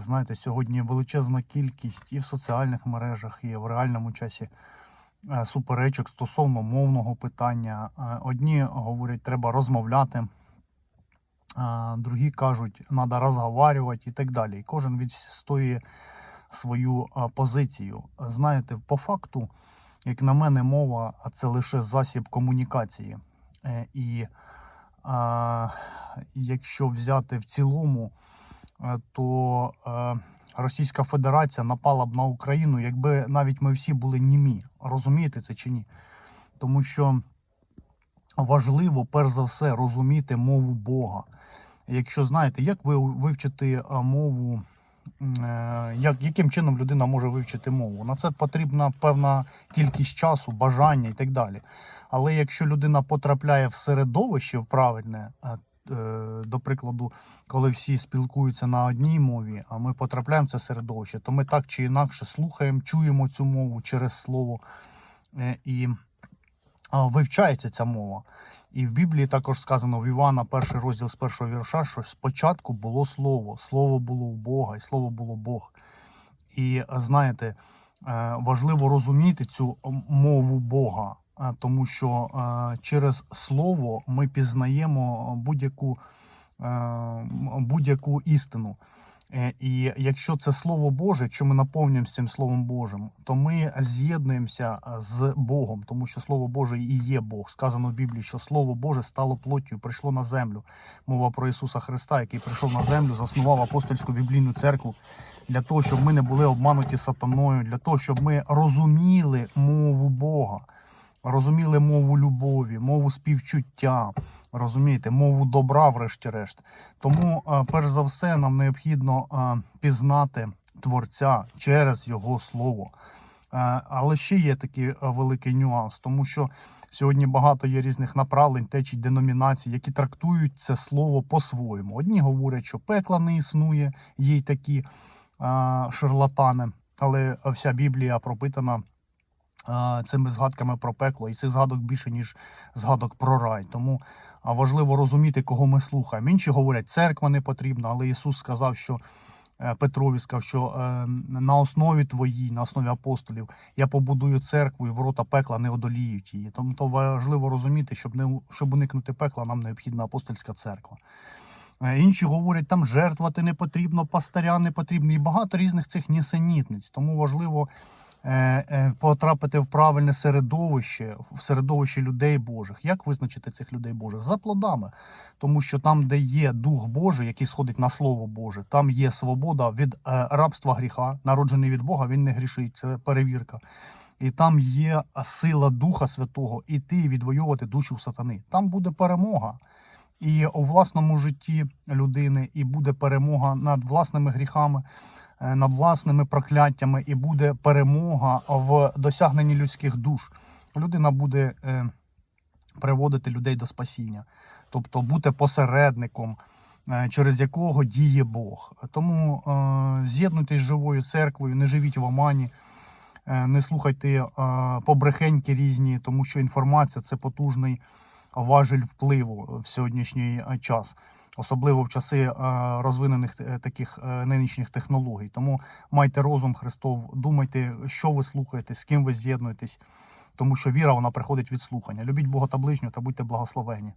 знаєте, сьогодні величезна кількість і в соціальних мережах, і в реальному часі е, суперечок стосовно мовного питання. Е, Одні говорять, треба розмовляти, другі кажуть, треба розговорювати і так далі. І кожен відстоює свою позицію. Знаєте, по факту, як на мене, мова це лише засіб комунікації. Е, І а, якщо взяти в цілому, е, то е, Російська Федерація напала б на Україну, якби навіть ми всі були німі. Розумієте це чи ні? Тому що важливо, перш за все, розуміти мову Бога. Якщо знаєте, як ви вивчити мову, е, як, яким чином людина може вивчити мову? На це потрібна певна кількість часу, бажання і так далі. Але якщо людина потрапляє в середовище правильне, е, е, до прикладу, коли всі спілкуються на одній мові, а ми потрапляємо в це середовище, то ми так чи інакше слухаємо, чуємо цю мову через слово. Е, І вивчається ця мова. І в Біблії також сказано в Івана, перший розділ з першого вірша, що спочатку було слово, слово було у Бога, і слово було Бог. І е, знаєте, е, важливо розуміти цю мову Бога, е, тому що через слово ми пізнаємо будь-яку будь-яку істину. Е, І якщо це Слово Боже, якщо ми наповнюємося цим Словом Божим, то ми з'єднуємося з Богом, тому що Слово Боже і є Бог. Сказано в Біблії, що Слово Боже стало плоттю, прийшло на землю. Мова про Ісуса Христа, який прийшов на землю, заснував апостольську біблійну церкву для того, щоб ми не були обмануті сатаною, для того, щоб ми розуміли мову. Розуміли мову любові, мову співчуття, розумієте, мову добра, врешті-решт. Тому, е, перш за все, нам необхідно е, пізнати Творця через Його Слово. Е, Але ще є такий великий нюанс, тому що сьогодні багато є різних направлень, течій, деномінацій, які трактують це слово по-своєму. Одні говорять, що пекла не існує, є й такі шарлатани, але вся Біблія пропитана цими згадками про пекло, і цих згадок більше, ніж згадок про рай. Тому важливо розуміти, кого ми слухаємо. Інші говорять, церква не потрібна, але Ісус сказав, що е, Петрові сказав, що е, на основі твоїй, на основі апостолів, я побудую церкву, і ворота пекла не одоліють її. Тому то важливо розуміти, щоб не щоб уникнути пекла, нам необхідна апостольська церква. Е, Інші говорять, там жертвувати не потрібно, пастиря не потрібно, і багато різних цих нісенітниць. Тому важливо потрапити в правильне середовище, в середовище людей Божих. Як визначити цих людей Божих? За плодами. Тому що там, де є Дух Божий, який сходить на Слово Боже, там є свобода від е, рабства гріха, народжений від Бога, він не грішить. Це перевірка. І там є сила Духа Святого іти відвоювати душу сатани. Там буде перемога і у власному житті людини, і буде перемога над власними гріхами, е, над власними прокляттями, і буде перемога в досягненні людських душ. Людина буде е, приводити людей до спасіння, тобто бути посередником, е, через якого діє Бог. Тому е, з'єднуйтесь з живою церквою, не живіть в омані. Е, Не слухайте е, побрехеньки різні, тому що інформація це потужний важель впливу в сьогоднішній е, час, особливо в часи е, розвинених е, таких нинішніх технологій. Тому майте розум Христов, думайте, що ви слухаєте, з ким ви з'єднуєтесь, тому що віра вона приходить від слухання. Любіть Бога та ближнього та будьте благословені.